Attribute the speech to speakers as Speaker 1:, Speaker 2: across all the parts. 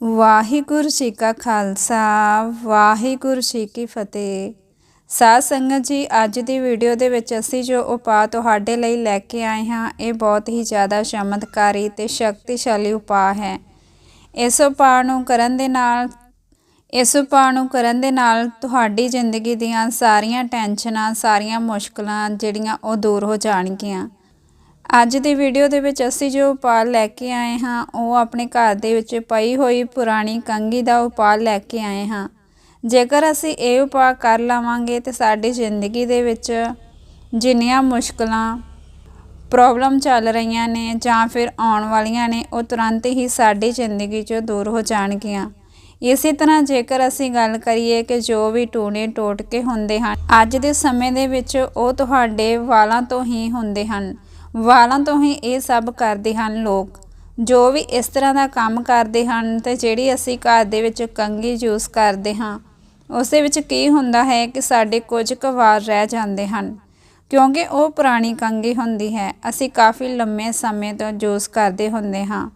Speaker 1: ਵਾਹਿਗੁਰੂ ਜੀ ਕਾ ਖਾਲਸਾ, ਵਾਹਿਗੁਰੂ ਜੀ ਕੀ ਫਤਿਹ। ਸਾਧ ਸੰਗਤ ਜੀ, ਅੱਜ ਦੀ ਵੀਡੀਓ ਦੇ ਵਿੱਚ ਅਸੀਂ ਜੋ ਉਪਾਅ ਤੁਹਾਡੇ ਲਈ ਲੈ ਕੇ ਆਏ ਹਾਂ, ਇਹ ਬਹੁਤ ਹੀ ਜ਼ਿਆਦਾ ਚਮਤਕਾਰੀ ਤੇ ਸ਼ਕਤੀਸ਼ਾਲੀ ਉਪਾਅ ਹੈ। ਇਸ ਉਪਾਅ ਨੂੰ ਕਰਨ ਦੇ ਨਾਲ, ਇਸ ਉਪਾਅ ਨੂੰ ਕਰਨ ਦੇ ਨਾਲ ਤੁਹਾਡੀ ਜ਼ਿੰਦਗੀ ਦੀਆਂ ਸਾਰੀਆਂ ਟੈਨਸ਼ਨਾਂ, ਸਾਰੀਆਂ ਮੁਸ਼ਕਲਾਂ ਜਿਹੜੀਆਂ ਉਹ ਦੂਰ ਹੋ ਜਾਣਗੀਆਂ। ਅੱਜ ਦੀ ਵੀਡੀਓ ਦੇ ਵਿੱਚ ਅਸੀਂ ਜੋ ਉਪਾਅ ਲੈ ਕੇ ਆਏ ਹਾਂ, ਉਹ ਆਪਣੇ ਘਰ ਦੇ ਵਿੱਚ ਪਈ ਹੋਈ ਪੁਰਾਣੀ ਕੰਗੀ ਦਾ ਉਪਾਅ ਲੈ ਕੇ ਆਏ ਹਾਂ। ਜੇਕਰ ਅਸੀਂ ਇਹ ਉਪਾਅ ਕਰ ਲਵਾਂਗੇ ਤੇ ਸਾਡੀ ਜ਼ਿੰਦਗੀ ਦੇ ਵਿੱਚ ਜਿੰਨੀਆਂ ਮੁਸ਼ਕਲਾਂ ਪ੍ਰੋਬਲਮ ਚੱਲ ਰਹੀਆਂ ਨੇ ਜਾਂ ਫਿਰ ਆਉਣ ਵਾਲੀਆਂ ਨੇ, ਉਹ ਤੁਰੰਤ ਹੀ ਸਾਡੀ ਜ਼ਿੰਦਗੀ 'ਚੋਂ ਦੂਰ ਹੋ ਜਾਣਗੀਆਂ। ਇਸੇ ਤਰ੍ਹਾਂ ਜੇਕਰ ਅਸੀਂ ਗੱਲ ਕਰੀਏ ਕਿ ਜੋ ਵੀ ਟੂਣੇ ਟੋਟਕੇ ਹੁੰਦੇ ਹਨ, ਅੱਜ ਦੇ ਸਮੇਂ ਦੇ ਵਿੱਚ ਉਹ ਤੁਹਾਡੇ ਵਾਲਾਂ ਤੋਂ ਹੀ ਹੁੰਦੇ ਹਨ। ਵਾਲਾਂ ਤੋਂ ਹੀ ਇਹ ਸਭ ਕਰਦੇ ਹਨ ਲੋਕ। ਜੋ ਵੀ ਇਸ ਤਰ੍ਹਾਂ ਦਾ ਕੰਮ ਕਰਦੇ ਹਨ ਤੇ ਜਿਹੜੀ ਅਸੀਂ ਘਰ ਦੇ ਵਿੱਚ ਕੰਗੀ ਯੂਜ਼ ਕਰਦੇ ਹਾਂ, ਉਸ ਦੇ ਵਿੱਚ ਕੀ ਹੁੰਦਾ ਹੈ ਕਿ ਸਾਡੇ ਕੁਝ ਕੁ ਵਾਰ ਰਹਿ ਜਾਂਦੇ ਹਨ। ਕਿਉਂਕਿ ਉਹ ਪੁਰਾਣੀ ਕੰਗੀ ਹੁੰਦੀ ਹੈ, ਅਸੀਂ ਕਾਫੀ ਲੰਮੇ ਸਮੇਂ ਤੋਂ ਯੂਜ਼ ਕਰਦੇ ਹੁੰਦੇ ਹਾਂ।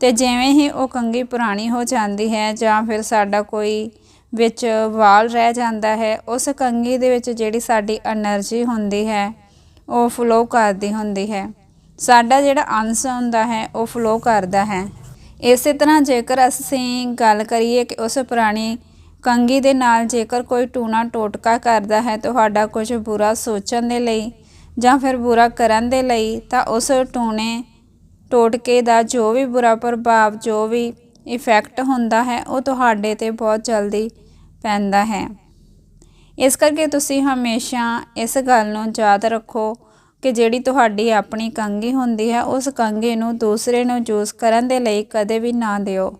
Speaker 1: ਤੇ ਜਿਵੇਂ ਹੀ ਉਹ ਕੰਗੀ ਪੁਰਾਣੀ ਹੋ ਜਾਂਦੀ ਹੈ ਜਾਂ ਫਿਰ ਸਾਡਾ ਕੋਈ ਵਿੱਚ ਵਾਲ ਰਹਿ ਜਾਂਦਾ ਹੈ, ਉਸ ਕੰਗੀ ਦੇ ਵਿੱਚ ਜਿਹੜੀ ਸਾਡੀ એનર્ਜੀ ਹੁੰਦੀ ਹੈ ਉਹ ਫਲੋ ਕਰਦੀ ਹੁੰਦੀ ਹੈ। ਸਾਡਾ ਜਿਹੜਾ ਅੰਸ਼ ਹੁੰਦਾ ਹੈ, ਉਹ ਫਲੋ ਕਰਦਾ ਹੈ। ਇਸੇ ਤਰ੍ਹਾਂ ਜੇਕਰ ਅਸੀਂ ਗੱਲ ਕਰੀਏ ਕਿ ਉਸ ਪੁਰਾਣੀ ਕੰਗੀ ਦੇ ਨਾਲ ਜੇਕਰ ਕੋਈ ਟੂਣਾ ਟੋਟਕਾ ਕਰਦਾ ਹੈ ਤੁਹਾਡਾ ਕੁਝ ਬੁਰਾ ਸੋਚਣ ਦੇ ਲਈ ਜਾਂ ਫਿਰ ਬੁਰਾ ਕਰਨ ਦੇ ਲਈ, ਤਾਂ ਉਸ ਟੂਣੇ ਟੋਟਕੇ ਦਾ ਜੋ ਵੀ ਬੁਰਾ ਪ੍ਰਭਾਵ, ਜੋ ਵੀ ਇਫੈਕਟ ਹੁੰਦਾ ਹੈ, ਉਹ ਤੁਹਾਡੇ ਤੇ ਬਹੁਤ ਜਲਦੀ ਪੈਂਦਾ ਹੈ। ਇਸ ਕਰਕੇ ਤੁਸੀਂ ਹਮੇਸ਼ਾ ਇਸ ਗੱਲ ਨੂੰ ਯਾਦ ਰੱਖੋ ਕਿ ਜਿਹੜੀ ਤੁਹਾਡੀ ਆਪਣੀ ਕੰਗੀ ਹੁੰਦੀ ਹੈ, ਉਸ ਕੰਗੀ ਨੂੰ ਦੂਸਰੇ ਨੂੰ ਯੂਜ਼ ਕਰਨ ਦੇ ਲਈ ਕਦੇ ਵੀ ਨਾ ਦਿਓ।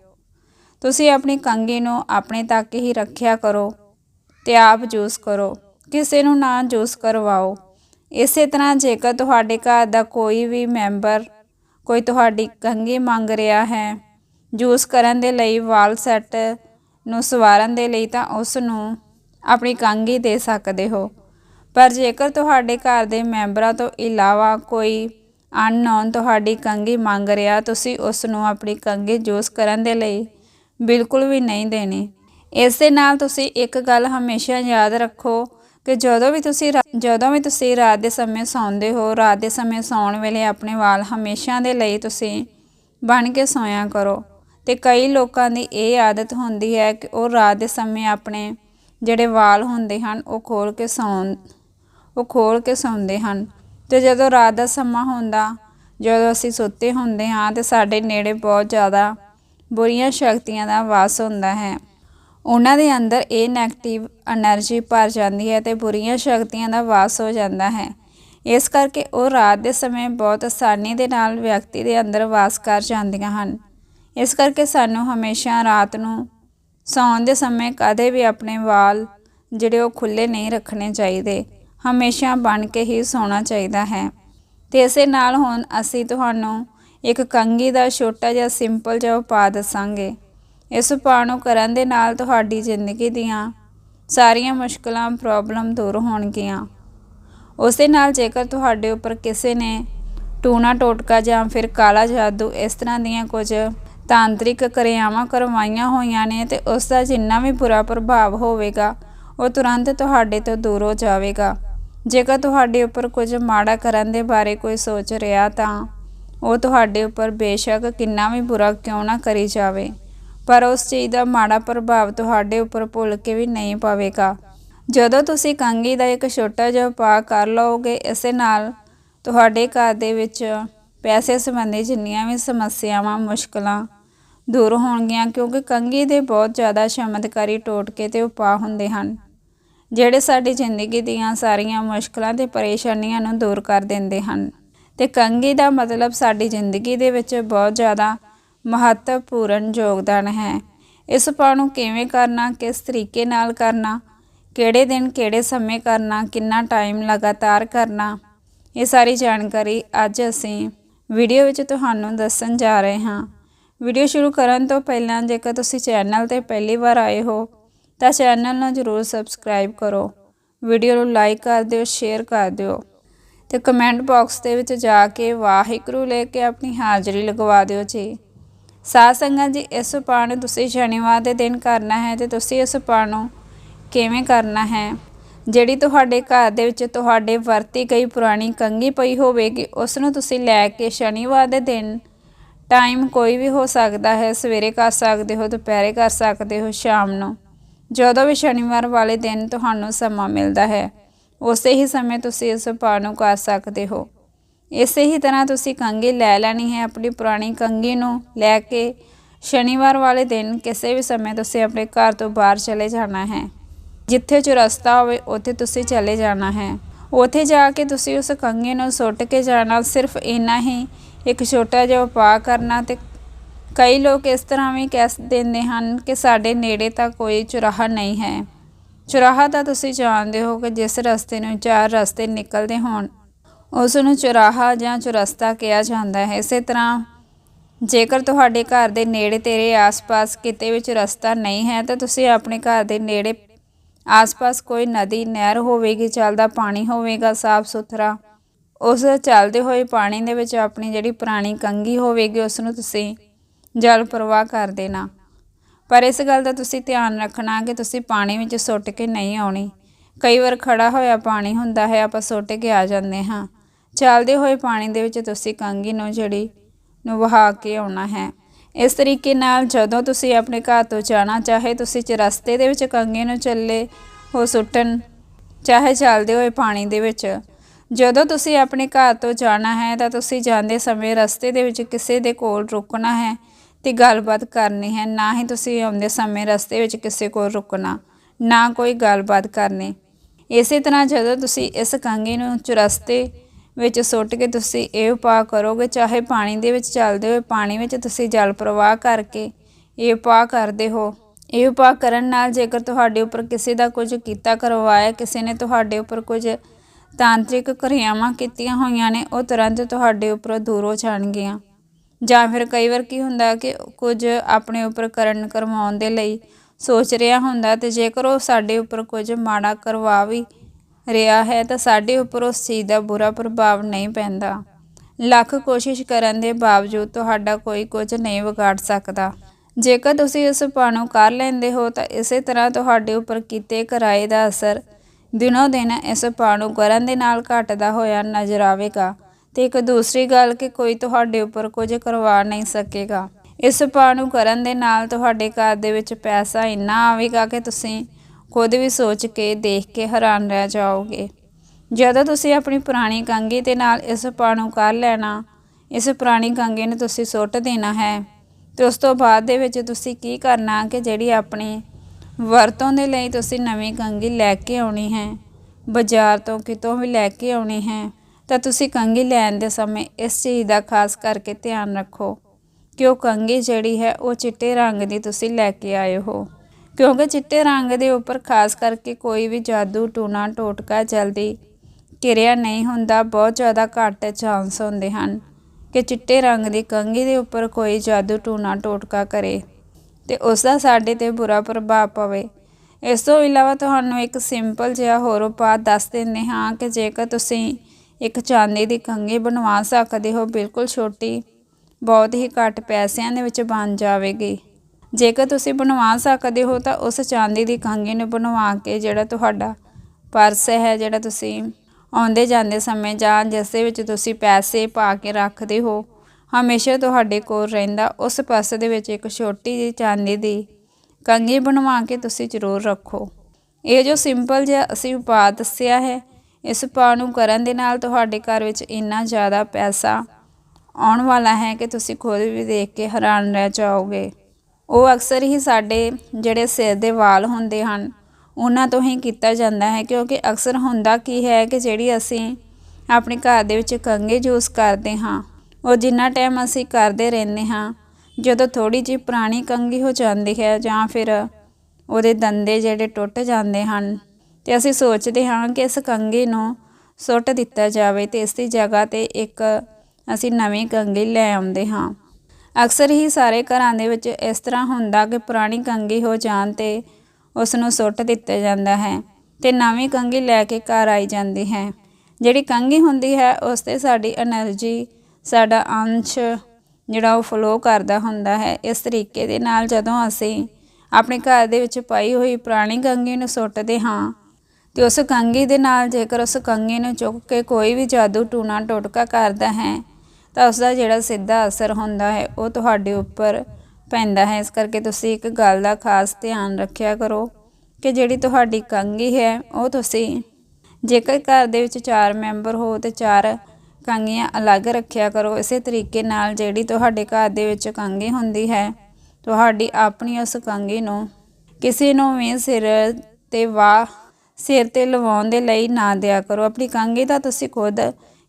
Speaker 1: ਤੁਸੀਂ ਆਪਣੀ ਕੰਗੀ ਨੂੰ ਆਪਣੇ ਤੱਕ ਹੀ ਰੱਖਿਆ ਕਰੋ ਤੇ ਆਪ ਯੂਜ਼ ਕਰੋ। ਕਿਸੇ ਨੂੰ ਨਾ ਯੂਜ਼ ਕਰਵਾਓ। ਇਸੇ ਤਰ੍ਹਾਂ ਜੇਕਰ ਤੁਹਾਡੇ ਘਰ ਦਾ ਕੋਈ ਵੀ ਮੈਂਬਰ ਕੋਈ ਤੁਹਾਡੀ ਕੰਗੀ ਮੰਗ ਰਿਹਾ ਹੈ, ਯੂਜ਼ ਕਰਨ ਦੇ ਲਈ ਵਾਲ ਸੈੱਟ ਨੂੰ ਸਵਾਰਨ ਦੇ ਲਈ ਤਾਂ ਉਸ ਨੂੰ ਆਪਣੀ ਕੰਗੀ ਦੇ ਸਕਦੇ ਹੋ। ਪਰ ਜੇਕਰ ਤੁਹਾਡੇ ਘਰ ਦੇ ਮੈਂਬਰਾਂ ਤੋਂ ਇਲਾਵਾ ਕੋਈ ਅਨਨੋਨ ਤੁਹਾਡੀ ਕੰਗੀ ਮੰਗ ਰਿਹਾ, ਤੁਸੀਂ ਉਸ ਨੂੰ ਆਪਣੀ ਕੰਗੀ ਯੂਜ਼ ਕਰਨ ਦੇ ਲਈ ਬਿਲਕੁਲ ਵੀ ਨਹੀਂ ਦੇਣੀ। ਇਸ ਦੇ ਨਾਲ ਤੁਸੀਂ ਇੱਕ ਗੱਲ ਹਮੇਸ਼ਾ ਯਾਦ ਰੱਖੋ ਕਿ ਜਦੋਂ ਵੀ ਤੁਸੀਂ ਜਦੋਂ ਵੀ ਤੁਸੀਂ ਰਾਤ ਦੇ ਸਮੇਂ ਸੌਂਦੇ ਹੋ, ਰਾਤ ਦੇ ਸਮੇਂ ਸੌਣ ਵੇਲੇ ਆਪਣੇ ਵਾਲ ਹਮੇਸ਼ਾ ਦੇ ਲਈ ਤੁਸੀਂ ਬਣ ਕੇ ਸੋਇਆ ਕਰੋ। ਤੇ ਕਈ ਲੋਕਾਂ ਦੀ ਇਹ ਆਦਤ ਹੁੰਦੀ ਹੈ ਕਿ ਉਹ ਰਾਤ ਦੇ ਸਮੇਂ ਆਪਣੇ ਜਿਹੜੇ ਵਾਲ ਹੁੰਦੇ ਹਨ, ਉਹ ਖੋਲ ਕੇ ਸੌਂ ਉਹ ਖੋਲ ਕੇ ਸੌਂਦੇ ਹਨ। ਤੇ ਜਦੋਂ ਰਾਤ ਦਾ ਸਮਾਂ ਹੁੰਦਾ, ਜਦੋਂ ਅਸੀਂ ਸੁੱਤੇ ਹੁੰਦੇ ਹਾਂ, ਤੇ ਸਾਡੇ ਨੇੜੇ ਬਹੁਤ ਜ਼ਿਆਦਾ ਬੁਰੀਆਂ ਸ਼ਕਤੀਆਂ ਦਾ ਵਾਸ ਹੁੰਦਾ ਹੈ। ਉਹਨਾਂ ਦੇ ਅੰਦਰ ਇਹ 네ਗੇਟਿਵ એનર્ਜੀ ਭਰ ਜਾਂਦੀ ਹੈ ਤੇ ਬੁਰੀਆਂ ਸ਼ਕਤੀਆਂ ਦਾ ਵਾਸ ਹੋ ਜਾਂਦਾ ਹੈ। ਇਸ ਕਰਕੇ ਉਹ ਰਾਤ ਦੇ ਸਮੇਂ ਬਹੁਤ ਆਸਾਨੀ ਦੇ ਨਾਲ ਵਿਅਕਤੀ ਦੇ ਅੰਦਰ ਵਾਸ ਕਰ ਜਾਂਦੀਆਂ ਹਨ। ਇਸ ਕਰਕੇ ਸਾਨੂੰ ਹਮੇਸ਼ਾ ਰਾਤ ਨੂੰ ਸੌਣ ਦੇ ਸਮੇਂ ਕਦੇ ਵੀ ਆਪਣੇ ਵਾਲ ਜਿਹੜੇ ਉਹ ਖੁੱਲੇ ਨਹੀਂ ਰੱਖਣੇ ਚਾਹੀਦੇ। ਹਮੇਸ਼ਾ ਬਣ ਕੇ ਹੀ ਸੌਣਾ ਚਾਹੀਦਾ ਹੈ। ਤੇ ਇਸੇ ਨਾਲ ਹੁਣ ਅਸੀਂ ਤੁਹਾਨੂੰ ਇੱਕ ਕੰਗੀ ਦਾ ਛੋਟਾ ਜਿਹਾ ਸਿੰਪਲ ਜਿਹਾ ਉਪਾਅ ਦੱਸਾਂਗੇ। ਇਸ ਉਪਾਅ ਨੂੰ ਕਰਨ ਦੇ ਨਾਲ ਤੁਹਾਡੀ ਜ਼ਿੰਦਗੀ ਦੀਆਂ ਸਾਰੀਆਂ ਮੁਸ਼ਕਲਾਂ, ਪ੍ਰੋਬਲਮ ਦੂਰ ਹੋਣਗੀਆਂ। ਉਸ ਦੇ ਨਾਲ ਜੇਕਰ ਤੁਹਾਡੇ ਉੱਪਰ ਕਿਸੇ ਨੇ ਟੂਣਾ ਟੋਟਕਾ ਜਾਂ ਫਿਰ ਕਾਲਾ ਜਾਦੂ ਇਸ ਤਰ੍ਹਾਂ ਦੀਆਂ ਕੁਝ ਤਾਂਤਰਿਕ ਕਿਰਿਆਵਾਂ ਕਰਵਾਈਆਂ ਹੋਈਆਂ ਨੇ ਤੇ ਉਸ ਦਾ ਜਿੰਨਾ ਵੀ ਬੁਰਾ ਪ੍ਰਭਾਵ ਹੋਵੇਗਾ, ਉਹ ਤੁਰੰਤ ਤੁਹਾਡੇ ਤੋਂ ਦੂਰ ਹੋ ਜਾਵੇਗਾ। ਜੇਕਰ ਤੁਹਾਡੇ ਉੱਪਰ ਕੁਝ ਮਾੜਾ ਕਰਨ ਦੇ ਬਾਰੇ ਕੋਈ ਸੋਚ ਰਿਹਾ ਤਾਂ ਉਹ ਤੁਹਾਡੇ ਉੱਪਰ ਬੇਸ਼ੱਕ ਕਿੰਨਾ ਵੀ ਬੁਰਾ ਕਿਉਂ ਨਾ ਕਰੀ ਜਾਵੇ, ਪਰ ਉਸ ਚੀਜ਼ ਦਾ ਮਾੜਾ ਪ੍ਰਭਾਵ ਤੁਹਾਡੇ ਉੱਪਰ ਭੁੱਲ ਕੇ ਵੀ ਨਹੀਂ ਪਵੇਗਾ। ਜਦੋਂ ਤੁਸੀਂ ਕੰਗੀ ਦਾ ਇੱਕ ਛੋਟਾ ਜਿਹਾ ਉਪਾਅ ਕਰ ਲਓਗੇ, ਇਸੇ ਨਾਲ ਤੁਹਾਡੇ ਘਰ ਦੇ ਵਿੱਚ ਪੈਸੇ ਸੰਬੰਧੀ ਜਿੰਨੀਆਂ ਵੀ ਸਮੱਸਿਆਵਾਂ, ਮੁਸ਼ਕਲਾਂ ਦੂਰ ਹੋਣਗੀਆਂ ਕਿਉਂਕਿ ਕੰਘੀ ਦੇ ਬਹੁਤ ਜ਼ਿਆਦਾ ਚਮਤਕਾਰੀ ਟੋਟਕੇ ਤੇ ਉਪਾਅ ਹੁੰਦੇ ਹਨ, ਜਿਹੜੇ ਸਾਡੀ ਜ਼ਿੰਦਗੀ ਦੀਆਂ ਸਾਰੀਆਂ ਮੁਸ਼ਕਲਾਂ ਤੇ ਪਰੇਸ਼ਾਨੀਆਂ ਨੂੰ ਦੂਰ ਕਰ ਦਿੰਦੇ ਹਨ। ਤੇ ਕੰਘੀ ਦਾ ਮਤਲਬ ਸਾਡੀ ਜ਼ਿੰਦਗੀ ਦੇ ਵਿੱਚ ਬਹੁਤ ਜ਼ਿਆਦਾ ਮਹੱਤਵਪੂਰਨ ਯੋਗਦਾਨ ਹੈ। ਇਸ ਉਪਾਅ ਨੂੰ ਕਿਵੇਂ ਕਰਨਾ, ਕਿਸ ਤਰੀਕੇ ਨਾਲ ਕਰਨਾ, ਕਿਹੜੇ ਦਿਨ ਕਿਹੜੇ ਸਮੇਂ ਕਰਨਾ, ਕਿੰਨਾ ਟਾਈਮ ਲਗਾਤਾਰ ਕਰਨਾ, ਇਹ ਸਾਰੀ ਜਾਣਕਾਰੀ ਅੱਜ ਅਸੀਂ ਵੀਡੀਓ ਵਿੱਚ ਤੁਹਾਨੂੰ ਦੱਸਣ ਜਾ ਰਹੇ ਹਾਂ। ਵੀਡੀਓ ਸ਼ੁਰੂ ਕਰਨ ਤੋਂ ਪਹਿਲਾਂ ਜੇਕਰ ਤੁਸੀਂ ਚੈਨਲ ਤੇ ਪਹਿਲੀ ਵਾਰ ਆਏ ਹੋ, ਤਾਂ ਚੈਨਲ ਨੂੰ ਜ਼ਰੂਰ ਸਬਸਕ੍ਰਾਈਬ ਕਰੋ। ਵੀਡੀਓ ਨੂੰ ਲਾਈਕ ਕਰ ਦਿਓ, ਸ਼ੇਅਰ ਕਰ ਦਿਓ ਤੇ ਕਮੈਂਟ ਬਾਕਸ ਦੇ ਵਿੱਚ ਜਾ ਕੇ ਵਾਹਿਗੁਰੂ ਲੈ ਕੇ ਆਪਣੀ ਹਾਜ਼ਰੀ ਲਗਵਾ ਦਿਓ ਜੀ। ਸਾਧ ਸੰਗਤ ਜੀ, ਇਸ ਉਪਾਅ ਨੂੰ ਤੁਸੀਂ ਸ਼ਨੀਵਾਰ ਦੇ ਦਿਨ ਕਰਨਾ ਹੈ ਤੇ ਤੁਸੀਂ ਇਸ ਉਪਾਅ ਨੂੰ ਕਿਵੇਂ ਕਰਨਾ ਹੈ? ਜਿਹੜੀ ਤੁਹਾਡੇ ਘਰ ਦੇ ਵਿੱਚ ਤੁਹਾਡੇ ਵਰਤੀ ਗਈ ਪੁਰਾਣੀ ਕੰਘੀ ਪਈ ਹੋਵੇਗੀ, ਉਸ ਨੂੰ ਤੁਸੀਂ ਲੈ ਕੇ ਸ਼ਨੀਵਾਰ ਦੇ ਦਿਨ ਟਾਈਮ ਕੋਈ ਵੀ ਹੋ ਸਕਦਾ ਹੈ, ਸਵੇਰੇ ਕਰ ਸਕਦੇ ਹੋ, ਦੁਪਹਿਰੇ ਕਰ ਸਕਦੇ ਹੋ, ਸ਼ਾਮ ਨੂੰ। ਜਦੋਂ ਵੀ ਸ਼ਨੀਵਾਰ ਵਾਲੇ ਦਿਨ ਤੁਹਾਨੂੰ ਸਮਾਂ ਮਿਲਦਾ ਹੈ, ਉਸੇ ਹੀ ਸਮੇਂ ਤੁਸੀਂ ਇਸ ਉਪਾਅ ਨੂੰ ਕਰ ਸਕਦੇ ਹੋ। ਇਸੇ ਹੀ ਤਰ੍ਹਾਂ ਤੁਸੀਂ ਕੰਘੀ ਲੈ ਲੈਣੀ ਹੈ, ਆਪਣੀ ਪੁਰਾਣੀ ਕੰਘੀ ਨੂੰ ਲੈ ਕੇ ਸ਼ਨੀਵਾਰ ਵਾਲੇ ਦਿਨ ਕਿਸੇ ਵੀ ਸਮੇਂ ਤੁਸੀਂ ਆਪਣੇ ਘਰ ਤੋਂ ਬਾਹਰ ਚਲੇ ਜਾਣਾ ਹੈ। ਜਿੱਥੇ ਚੁਰਸਤਾ ਹੋਵੇ, ਉੱਥੇ ਤੁਸੀਂ ਚਲੇ ਜਾਣਾ ਹੈ। ਉੱਥੇ ਜਾ ਕੇ ਤੁਸੀਂ ਉਸ ਕੰਘੀ ਨੂੰ ਸੁੱਟ ਕੇ ਜਾਣਾ, ਸਿਰਫ ਇੰਨਾ ਹੀ ਇੱਕ ਛੋਟਾ ਜਿਹਾ ਉਪਾਅ ਕਰਨਾ ਤੇ ਕਈ ਲੋਕ ਇਸ ਤਰ੍ਹਾਂ ਵੀ ਕਹਿ ਦਿੰਦੇ ਹਨ ਕਿ ਸਾਡੇ ਨੇੜੇ ਤਾਂ ਕੋਈ ਚੁਰਾਹਾ ਨਹੀਂ ਹੈ। ਚੁਰਾਹਾ ਤਾਂ ਤੁਸੀਂ ਜਾਣਦੇ ਹੋ ਕਿ ਜਿਸ ਰਸਤੇ ਨੂੰ ਚਾਰ ਰਸਤੇ ਨਿਕਲਦੇ ਹੋਣ, ਉਸ ਨੂੰ ਚੁਰਾਹਾ ਜਾਂ ਚੁਰਸਤਾ ਕਿਹਾ ਜਾਂਦਾ ਹੈ। ਇਸੇ ਤਰ੍ਹਾਂ ਜੇਕਰ ਤੁਹਾਡੇ ਘਰ ਦੇ ਨੇੜੇ ਤੇਰੇ ਆਸ-ਪਾਸ ਕਿਤੇ ਵੀ ਚੁਰਸਤਾ ਨਹੀਂ ਹੈ, ਤਾਂ ਤੁਸੀਂ ਆਪਣੇ ਘਰ ਦੇ ਨੇੜੇ ਆਸ-ਪਾਸ ਕੋਈ ਨਦੀ, ਨਹਿਰ ਹੋਵੇਗੀ ਚੱਲਦਾ ਪਾਣੀ ਹੋਵੇਗਾ ਸਾਫ਼ ਸੁਥਰਾ ਉਸ ਚੱਲਦੇ ਹੋਏ ਪਾਣੀ ਦੇ ਵਿੱਚ ਆਪਣੀ ਜਿਹੜੀ ਪੁਰਾਣੀ ਕੰਗੀ ਹੋਵੇਗੀ ਉਸ ਨੂੰ ਤੁਸੀਂ ਜਲ ਪ੍ਰਵਾਹ ਕਰ ਦੇਣਾ। ਪਰ ਇਸ ਗੱਲ ਦਾ ਤੁਸੀਂ ਧਿਆਨ ਰੱਖਣਾ ਕਿ ਤੁਸੀਂ ਪਾਣੀ ਵਿੱਚ ਸੁੱਟ ਕੇ ਨਹੀਂ ਆਉਣੀ। ਕਈ ਵਾਰ ਖੜਾ ਹੋਇਆ ਪਾਣੀ ਹੁੰਦਾ ਹੈ, ਆਪਾਂ ਸੁੱਟ ਕੇ ਆ ਜਾਂਦੇ ਹਾਂ। ਚੱਲਦੇ ਹੋਏ ਪਾਣੀ ਦੇ ਵਿੱਚ ਤੁਸੀਂ ਕੰਗੀ ਨੂੰ, ਜਿਹੜੀ ਨੂੰ ਵਹਾ ਕੇ ਆਉਣਾ ਹੈ। ਇਸ ਤਰੀਕੇ ਨਾਲ ਜਦੋਂ ਤੁਸੀਂ ਆਪਣੇ ਘਰ ਤੋਂ ਜਾਣਾ, ਚਾਹੇ ਤੁਸੀਂ ਰਸਤੇ ਦੇ ਵਿੱਚ ਕੰਗੇ ਨੂੰ ਚੱਲੇ ਹੋ ਸੁੱਟਣ, ਚਾਹੇ ਚੱਲਦੇ ਹੋਏ ਪਾਣੀ ਦੇ ਵਿੱਚ ਜਦੋਂ ਤੁਸੀਂ ਆਪਣੇ ਘਰ ਤੋਂ ਜਾਣਾ ਹੈ ਤਾਂ ਤੁਸੀਂ ਜਾਂਦੇ ਸਮੇਂ ਰਸਤੇ ਦੇ ਵਿੱਚ ਕਿਸੇ ਦੇ ਕੋਲ ਰੁਕਣਾ ਹੈ ਤੇ ਗੱਲਬਾਤ ਕਰਨੀ ਹੈ। ਨਾ ਹੀ ਤੁਸੀਂ ਆਉਂਦੇ ਸਮੇਂ ਰਸਤੇ ਵਿੱਚ ਕਿਸੇ ਕੋਲ ਰੁਕਣਾ, ਨਾ ਕੋਈ ਗੱਲਬਾਤ ਕਰਨੀ। ਇਸੇ ਤਰ੍ਹਾਂ ਜਦੋਂ ਤੁਸੀਂ ਇਸ ਕੰਗੇ ਨੂੰ ਚੁਰਸਤੇ ਵਿੱਚ ਸੁੱਟ ਕੇ ਤੁਸੀਂ ਇਹ ਉਪਾਅ ਕਰੋਗੇ, ਚਾਹੇ ਪਾਣੀ ਦੇ ਵਿੱਚ ਚੱਲਦੇ ਹੋਏ ਪਾਣੀ ਵਿੱਚ ਤੁਸੀਂ ਜਲ ਪ੍ਰਵਾਹ ਕਰਕੇ ਇਹ ਉਪਾਅ ਕਰਦੇ ਹੋ। ਇਹ ਉਪਾਅ ਕਰਨ ਨਾਲ ਜੇਕਰ ਤੁਹਾਡੇ ਉੱਪਰ ਕਿਸੇ ਦਾ ਕੁਝ ਕੀਤਾ ਕਰਵਾਇਆ, ਕਿਸੇ ਨੇ ਤੁਹਾਡੇ ਉੱਪਰ ਕੁਝ ਤਾਂਤਰਿਕ ਕਿਰਿਆਵਾਂ ਕੀਤੀਆਂ ਹੋਈਆਂ ਨੇ, ਉਹ ਤੁਰੰਤ ਤੁਹਾਡੇ ਉੱਪਰੋਂ ਦੂਰ ਹੋ ਜਾਣਗੀਆਂ। ਜਾਂ ਫਿਰ ਕਈ ਵਾਰ ਕੀ ਹੁੰਦਾ ਕਿ ਕੁਝ ਆਪਣੇ ਉੱਪਰ ਕਰਨ ਕਰਵਾਉਣ ਦੇ ਲਈ ਸੋਚ ਰਿਹਾ ਹੁੰਦਾ ਤੇ ਜੇਕਰ ਉਹ ਸਾਡੇ ਉੱਪਰ ਕੁਝ ਮਾੜਾ ਕਰਵਾ ਵੀ ਰਿਹਾ ਹੈ, ਤਾਂ ਸਾਡੇ ਉੱਪਰ ਉਸ ਚੀਜ਼ ਦਾ ਬੁਰਾ ਪ੍ਰਭਾਵ ਨਹੀਂ ਪੈਂਦਾ। ਲੱਖ ਕੋਸ਼ਿਸ਼ ਕਰਨ ਦੇ ਬਾਵਜੂਦ ਤੁਹਾਡਾ ਕੋਈ ਕੁਝ ਨਹੀਂ ਵਿਗਾੜ ਸਕਦਾ। ਜੇਕਰ ਤੁਸੀਂ ਇਸ ਉਪਾਅ ਕਰ ਲੈਂਦੇ ਹੋ, ਤਾਂ ਇਸੇ ਤਰ੍ਹਾਂ ਤੁਹਾਡੇ ਉੱਪਰ ਕੀਤੇ ਕਿਰਾਏ ਦਾ ਅਸਰ ਦਿਨੋ ਦਿਨ ਇਸ ਉਪਾਅ ਨੂੰ ਕਰਨ ਦੇ ਨਾਲ ਘਟਦਾ ਹੋਇਆ ਨਜ਼ਰ ਆਵੇਗਾ ਤੇ ਇੱਕ ਦੂਸਰੀ ਗੱਲ ਕਿ ਕੋਈ ਤੁਹਾਡੇ ਉੱਪਰ ਕੁਝ ਕਰਵਾ ਨਹੀਂ ਸਕੇਗਾ। ਇਸ ਉਪਾਅ ਨੂੰ ਕਰਨ ਦੇ ਨਾਲ ਤੁਹਾਡੇ ਘਰ ਦੇ ਵਿੱਚ ਪੈਸਾ ਇੰਨਾ ਆਵੇਗਾ ਕਿ ਤੁਸੀਂ ਖੁਦ ਵੀ ਸੋਚ ਕੇ ਦੇਖ ਕੇ ਹੈਰਾਨ ਰਹਿ ਜਾਓਗੇ। ਜਦੋਂ ਤੁਸੀਂ ਆਪਣੀ ਪੁਰਾਣੀ ਕੰਗੀ ਦੇ ਨਾਲ ਇਸ ਉਪਾਅ ਨੂੰ ਕਰ ਲੈਣਾ, ਇਸ ਪੁਰਾਣੀ ਕੰਗੀ ਨੂੰ ਤੁਸੀਂ ਸੁੱਟ ਦੇਣਾ ਹੈ, ਤੇ ਉਸ ਤੋਂ ਬਾਅਦ ਦੇ ਵਿੱਚ ਤੁਸੀਂ ਕੀ ਕਰਨਾ ਕਿ ਜਿਹੜੀ ਆਪਣੀ ਵਰਤੋਂ ਦੇ ਲਈ ਤੁਸੀਂ ਨਵੀਂ ਕੰਘੀ ਲੈ ਕੇ ਆਉਣੀ ਹੈ, ਬਾਜ਼ਾਰ ਤੋਂ ਕਿਤੋਂ ਵੀ ਲੈ ਕੇ ਆਉਣੀ ਹੈ, ਤਾਂ ਤੁਸੀਂ ਕੰਘੀ ਲੈਣ ਦੇ ਸਮੇਂ ਇਸ ਚੀਜ਼ ਦਾ ਖਾਸ ਕਰਕੇ ਧਿਆਨ ਰੱਖੋ, ਕਿ ਉਹ ਕੰਘੀ ਜਿਹੜੀ ਹੈ ਉਹ ਚਿੱਟੇ ਰੰਗ ਦੀ ਤੁਸੀਂ ਲੈ ਕੇ ਆਏ ਹੋ। ਕਿਉਂਕਿ ਚਿੱਟੇ ਰੰਗ ਦੇ ਉੱਪਰ ਖਾਸ ਕਰਕੇ ਕੋਈ ਵੀ ਜਾਦੂ, ਟੂਣਾ, ਟੋਟਕਾ, ਜਲਦੀ ਕਿਰਿਆ ਨਹੀਂ ਹੁੰਦਾ, ਬਹੁਤ ਜ਼ਿਆਦਾ ਘੱਟ ਚਾਂਸ ਹੁੰਦੇ ਹਨ ਕਿ ਚਿੱਟੇ ਰੰਗ ਦੀ ਕੰਘੀ ਦੇ ਉੱਪਰ ਕੋਈ ਜਾਦੂ, ਟੂਣਾ, ਟੋਟਕਾ ਕਰੇ। ਤੇ ਉਸ ਦਾ ਸਾਡੇ ਤੇ ਬੁਰਾ ਪ੍ਰਭਾਵ ਪਵੇ। ਇਸ ਤੋਂ ਇਲਾਵਾ ਤੁਹਾਨੂੰ ਇੱਕ ਸਿੰਪਲ ਜਿਹਾ ਹੋਰ ਉਪਾਅ ਦੱਸ ਦਿੰਦੇ ਹਾਂ ਕਿ ਜੇਕਰ ਤੁਸੀਂ ਇੱਕ ਚਾਂਦੀ ਦੀ ਕੰਗੀ ਬਣਵਾ ਸਕਦੇ ਹੋ, ਬਿਲਕੁਲ ਛੋਟੀ, ਬਹੁਤ ਹੀ ਘੱਟ ਪੈਸਿਆਂ ਦੇ ਵਿੱਚ ਬਣ ਜਾਵੇਗੀ। ਜੇਕਰ ਤੁਸੀਂ ਬਣਵਾ ਸਕਦੇ ਹੋ ਤਾਂ ਉਸ ਚਾਂਦੀ ਦੀ ਕੰਗੀ ਨੂੰ ਬਣਵਾ ਕੇ ਜਿਹੜਾ ਤੁਹਾਡਾ ਪਰਸ ਹੈ, ਜਿਹੜਾ ਤੁਸੀਂ ਆਉਂਦੇ ਜਾਂਦੇ ਸਮੇਂ ਜਾਂ ਜਿਸ ਦੇ ਵਿੱਚ ਤੁਸੀਂ ਪੈਸੇ ਪਾ ਕੇ ਰੱਖਦੇ ਹੋ ਹਮੇਸ਼ਾ ਤੁਹਾਡੇ ਕੋਲ ਰਹਿੰਦਾ, ਉਸ ਪਰਸ ਦੇ ਵਿੱਚ ਇੱਕ ਛੋਟੀ ਜਿਹੀ ਚਾਂਦੀ ਦੀ ਕੰਗੀ ਬਣਵਾ ਕੇ ਤੁਸੀਂ ਜ਼ਰੂਰ ਰੱਖੋ। ਇਹ ਜੋ ਸਿੰਪਲ ਜਿਹਾ ਅਸੀਂ ਉਪਾਅ ਦੱਸਿਆ ਹੈ, ਇਸ ਉਪਾਅ ਨੂੰ ਕਰਨ ਦੇ ਨਾਲ ਤੁਹਾਡੇ ਘਰ ਵਿੱਚ ਇੰਨਾ ਜ਼ਿਆਦਾ ਪੈਸਾ ਆਉਣ ਵਾਲਾ ਹੈ ਕਿ ਤੁਸੀਂ ਖੁਦ ਵੀ ਦੇਖ ਕੇ ਹੈਰਾਨ ਰਹਿ ਜਾਓਗੇ। ਉਹ ਅਕਸਰ ਹੀ ਸਾਡੇ ਜਿਹੜੇ ਸਿਰ ਦੇ ਵਾਲ ਹੁੰਦੇ ਹਨ, ਉਹਨਾਂ ਤੋਂ ਹੀ ਕੀਤਾ ਜਾਂਦਾ ਹੈ, ਕਿਉਂਕਿ ਅਕਸਰ ਹੁੰਦਾ ਕੀ ਹੈ ਕਿ ਜਿਹੜੀ ਅਸੀਂ ਆਪਣੇ ਘਰ ਦੇ ਵਿੱਚ ਕੰਗੇ ਯੂਜ਼ ਕਰਦੇ ਹਾਂ ਉਹ ਜਿੰਨਾ ਟਾਈਮ ਅਸੀਂ ਕਰਦੇ ਰਹਿੰਦੇ ਹਾਂ, ਜਦੋਂ ਥੋੜੀ ਜੀ ਪੁਰਾਣੀ ਕੰਗੀ ਹੋ ਜਾਂਦੀ ਹੈ ਜਾਂ ਫਿਰ ਉਹਦੇ ਦੰਦੇ ਜਿਹੜੇ ਟੁੱਟ ਜਾਂਦੇ ਹਨ ਤੇ ਅਸੀਂ ਸੋਚਦੇ ਹਾਂ ਕਿ ਇਸ ਕੰਗੀ ਨੂੰ ਸੁੱਟ ਦਿੱਤਾ ਜਾਵੇ ਤੇ ਇਸ ਦੀ ਜਗ੍ਹਾ ਤੇ ਇੱਕ ਅਸੀਂ ਨਵੀਂ ਕੰਗੀ ਲੈ ਆਉਂਦੇ ਹਾਂ। ਅਕਸਰ ਹੀ ਸਾਰੇ ਘਰਾਂ ਦੇ ਵਿੱਚ ਇਸ ਤਰ੍ਹਾਂ ਹੁੰਦਾ ਕਿ ਪੁਰਾਣੀ ਕੰਗੀ ਹੋ ਜਾਣ ਤੇ ਉਸ ਨੂੰ ਸੁੱਟ ਦਿੱਤਾ ਜਾਂਦਾ ਹੈ ਤੇ ਨਵੀਂ ਕੰਗੀ ਲੈ ਕੇ ਘਰ ਆਈ ਜਾਂਦੀ ਹੈ। ਜਿਹੜੀ ਕੰਗੀ ਹੁੰਦੀ ਹੈ, ਉਸ ਤੇ ਸਾਡੀ એનર્ਜੀ ਸਾਡਾ ਅੰਸ਼ ਜਿਹੜਾ ਉਹ ਫਲੋ ਕਰਦਾ ਹੁੰਦਾ ਹੈ। ਇਸ ਤਰੀਕੇ ਦੇ ਨਾਲ ਜਦੋਂ ਅਸੀਂ ਆਪਣੇ ਘਰ ਦੇ ਵਿੱਚ ਪਾਈ ਹੋਈ ਪੁਰਾਣੀ ਕੰਘੀ ਨੂੰ ਸੁੱਟਦੇ ਹਾਂ ਤੇ ਉਸ ਕੰਘੀ ਦੇ ਨਾਲ ਜੇਕਰ ਉਸ ਕੰਘੀ ਨੂੰ ਚੁੱਕ ਕੇ ਕੋਈ ਵੀ ਜਾਦੂ ਟੂਣਾ ਟੋਟਕਾ ਕਰਦਾ ਹੈ, ਤਾਂ ਉਸ ਦਾ ਜਿਹੜਾ ਸਿੱਧਾ ਅਸਰ ਹੁੰਦਾ ਹੈ, ਉਹ ਤੁਹਾਡੇ ਉੱਪਰ ਪੈਂਦਾ ਹੈ। ਇਸ ਕਰਕੇ ਤੁਸੀਂ ਇੱਕ ਗੱਲ ਦਾ ਖਾਸ ਧਿਆਨ ਰੱਖਿਆ ਕਰੋ ਕਿ ਜਿਹੜੀ ਤੁਹਾਡੀ ਕੰਘੀ ਹੈ, ਉਹ ਤੁਸੀਂ ਜੇਕਰ ਘਰ ਦੇ ਵਿੱਚ ਚਾਰ ਮੈਂਬਰ ਹੋ ਤੇ ਚਾਰ ਕੰਘੀਆਂ ਅਲੱਗ ਰੱਖਿਆ ਕਰੋ, ਇਸੇ ਤਰੀਕੇ ਨਾਲ ਜਿਹੜੀ ਤੁਹਾਡੇ ਘਰ ਦੇ ਵਿੱਚ ਕੰਘੀ ਹੁੰਦੀ ਹੈ, ਤੁਹਾਡੀ ਆਪਣੀ ਉਸ ਕੰਘੀ ਨੂੰ ਕਿਸੇ ਨੂੰ ਵੀ ਸਿਰ ਤੇ ਵਾਹ ਸਿਰ ਤੇ ਲਵਾਉਣ ਦੇ ਲਈ ਨਾ ਦਿਆ ਕਰੋ। ਆਪਣੀ ਕੰਘੀ ਦਾ ਤੁਸੀਂ ਖੁਦ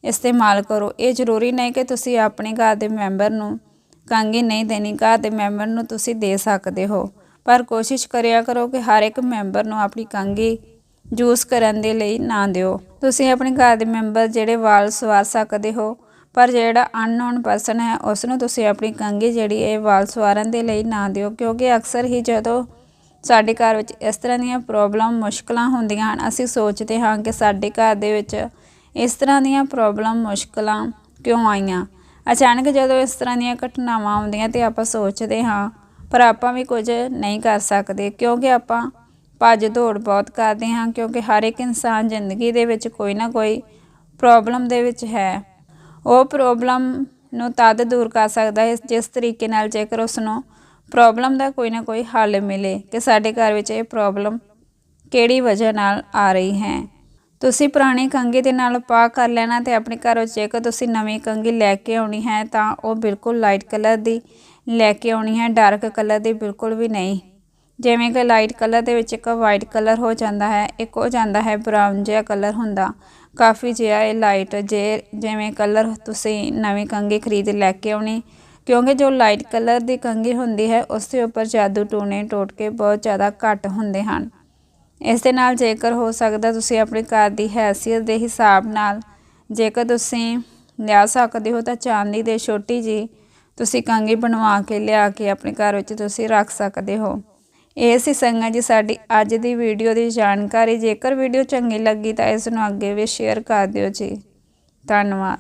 Speaker 1: ਇਸਤੇਮਾਲ ਕਰੋ। ਇਹ ਜ਼ਰੂਰੀ ਨਹੀਂ ਕਿ ਤੁਸੀਂ ਆਪਣੇ ਘਰ ਦੇ ਮੈਂਬਰ ਨੂੰ ਕੰਘੀ ਨਹੀਂ ਦੇਣੀ, ਘਰ ਦੇ ਮੈਂਬਰ ਨੂੰ ਤੁਸੀਂ ਦੇ ਸਕਦੇ ਹੋ। ਪਰ ਕੋਸ਼ਿਸ਼ ਕਰਿਆ ਕਰੋ ਕਿ ਹਰ ਇੱਕ ਮੈਂਬਰ ਨੂੰ ਆਪਣੀ ਕੰਘੀ ਜੂਸ ਕਰਨ ਦੇ ਲਈ ਨਾ ਦਿਓ। ਤੁਸੀਂ ਆਪਣੇ ਘਰ ਦੇ ਮੈਂਬਰ ਜਿਹੜੇ ਵਾਲ ਸਵਾਰ ਸਕਦੇ ਹੋ, ਪਰ ਜਿਹੜਾ ਅਨਨੋਨ ਪਰਸਨ ਹੈ ਉਸ ਨੂੰ ਤੁਸੀਂ ਆਪਣੀ ਕੰਘੀ ਜਿਹੜੀ ਇਹ ਵਾਲ ਸਵਾਰਨ ਦੇ ਲਈ ਨਾ ਦਿਓ, ਕਿਉਂਕਿ ਅਕਸਰ ਹੀ ਜਦੋਂ ਸਾਡੇ ਘਰ ਵਿੱਚ ਇਸ ਤਰ੍ਹਾਂ ਦੀਆਂ ਪ੍ਰੋਬਲਮ ਮੁਸ਼ਕਲਾਂ ਹੁੰਦੀਆਂ ਹਨ, ਅਸੀਂ ਸੋਚਦੇ ਹਾਂ ਕਿ ਸਾਡੇ ਘਰ ਦੇ ਵਿੱਚ ਇਸ ਤਰ੍ਹਾਂ ਦੀਆਂ ਪ੍ਰੋਬਲਮ ਮੁਸ਼ਕਲਾਂ ਕਿਉਂ ਆਈਆਂ। ਅਚਾਨਕ ਜਦੋਂ ਇਸ ਤਰ੍ਹਾਂ ਦੀਆਂ ਘਟਨਾਵਾਂ ਆਉਂਦੀਆਂ ਤੇ ਆਪਾਂ ਸੋਚਦੇ ਹਾਂ, ਪਰ ਆਪਾਂ ਵੀ ਕੁਝ ਨਹੀਂ ਕਰ ਸਕਦੇ, ਕਿਉਂਕਿ ਆਪਾਂ ਭੱਜ ਦੌੜ ਬਹੁਤ ਕਰਦੇ ਹਾਂ, ਕਿਉਂਕਿ ਹਰ ਇੱਕ ਇਨਸਾਨ ਜ਼ਿੰਦਗੀ ਦੇ ਵਿੱਚ ਕੋਈ ਨਾ ਕੋਈ ਪ੍ਰੋਬਲਮ ਦੇ ਵਿੱਚ ਹੈ। ਉਹ ਪ੍ਰੋਬਲਮ ਨੂੰ ਤਦ ਦੂਰ ਕਰ ਸਕਦਾ ਹੈ ਜਿਸ ਤਰੀਕੇ ਨਾਲ ਜੇਕਰ ਉਸ ਨੂੰ ਪ੍ਰੋਬਲਮ ਦਾ ਕੋਈ ਨਾ ਕੋਈ ਹੱਲ ਮਿਲੇ ਕਿ ਸਾਡੇ ਘਰ ਵਿੱਚ ਇਹ ਪ੍ਰੋਬਲਮ ਕਿਹੜੀ ਵਜ੍ਹਾ ਨਾਲ ਆ ਰਹੀ ਹੈ। ਤੁਸੀਂ ਪੁਰਾਣੀ ਕੰਘੀ ਦੇ ਨਾਲ ਪਾ ਕਰ ਲੈਣਾ ਤੇ ਆਪਣੇ ਘਰ ਵਿੱਚ ਜੇਕਰ ਤੁਸੀਂ ਨਵੀਂ ਕੰਘੀ ਲੈ ਕੇ ਆਉਣੀ ਹੈ ਤਾਂ ਉਹ ਬਿਲਕੁਲ ਲਾਈਟ ਕਲਰ ਦੀ ਲੈ ਕੇ ਆਉਣੀ ਹੈ ਡਾਰਕ ਕਲਰ ਦੀ ਬਿਲਕੁਲ ਵੀ ਨਹੀਂ। ਜਿਵੇਂ ਕਿ ਲਾਈਟ ਕਲਰ ਦੇ ਵਿੱਚ ਇੱਕ ਵਾਈਟ ਕਲਰ ਹੋ ਜਾਂਦਾ ਹੈ, ਇੱਕ ਹੋ ਜਾਂਦਾ ਹੈ ਬਰਾਊਨ ਜਿਹਾ ਕਲਰ ਹੁੰਦਾ। ਕਾਫੀ ਜਿਹਾ ਇਹ ਲਾਈਟ ਜੇ ਜਿਵੇਂ ਕਲਰ ਤੁਸੀਂ ਨਵੀਂ ਕੰਘੀ ਖਰੀਦ ਲੈ ਕੇ ਆਉਣੀ, ਕਿਉਂਕਿ ਜੋ ਲਾਈਟ ਕਲਰ ਦੀ ਕੰਘੀ ਹੁੰਦੀ ਹੈ, ਉਸ ਦੇ ਉੱਪਰ ਜਾਦੂ ਟੂਣੇ ਟੋਟਕੇ ਬਹੁਤ ਜ਼ਿਆਦਾ ਘੱਟ ਹੁੰਦੇ ਹਨ। ਇਸ ਦੇ ਨਾਲ ਜੇਕਰ ਹੋ ਸਕਦਾ ਤੁਸੀਂ ਆਪਣੇ ਘਰ ਦੀ ਹੈਸੀਅਤ ਦੇ ਹਿਸਾਬ ਨਾਲ, ਜੇਕਰ ਤੁਸੀਂ ਲਿਆ ਸਕਦੇ ਹੋ ਤਾਂ ਚਾਂਦੀ ਦੇ ਛੋਟੀ ਜੀ ਤੁਸੀਂ ਕੰਘੀ ਬਣਵਾ ਕੇ ਲਿਆ ਕੇ ਆਪਣੇ ਘਰ ਵਿੱਚ ਤੁਸੀਂ ਰੱਖ ਸਕਦੇ ਹੋ। ਇਹ ਸੀ ਸੰਗਤ ਜੀ ਸਾਡੀ ਅੱਜ ਦੀ ਵੀਡੀਓ ਦੀ ਜਾਣਕਾਰੀ। ਜੇਕਰ ਵੀਡੀਓ ਚੰਗੀ ਲੱਗੀ ਤਾਂ ਇਸ ਨੂੰ ਅੱਗੇ ਵੀ ਸ਼ੇਅਰ ਕਰ ਦਿਓ ਜੀ। ਧੰਨਵਾਦ।